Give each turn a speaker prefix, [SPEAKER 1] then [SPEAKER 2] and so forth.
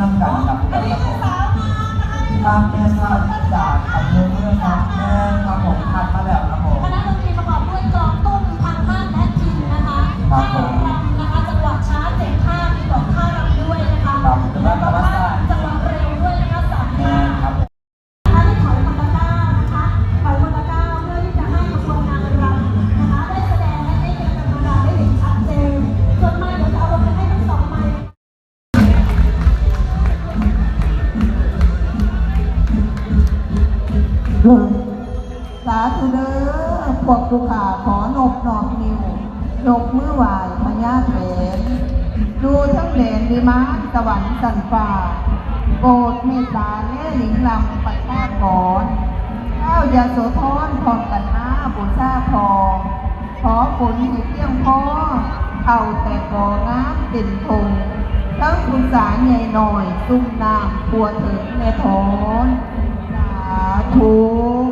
[SPEAKER 1] น้ำกันครับ
[SPEAKER 2] คือสาวงามนะคะ
[SPEAKER 1] ตามแม่ทราบจากอำเภอ
[SPEAKER 2] สา
[SPEAKER 3] ธุเด้อพวกลูกค้าขอนบนอบนิวยกมือไหวพญาแถนดูทั้งแดนดิมานสวรรค์สันฟ้าโปรดเมตตาแน่หลิงลำปัดชาติก่อนข้าวยาโสธรพร้อมกันหน้าบุษาทองขอฝนให้เพียงพอเอาแต่ก่องามติ่นทงทั้งคุณสาใหญ่หน่อยซุ่มน้ำปัวถึงในทอน สาธุ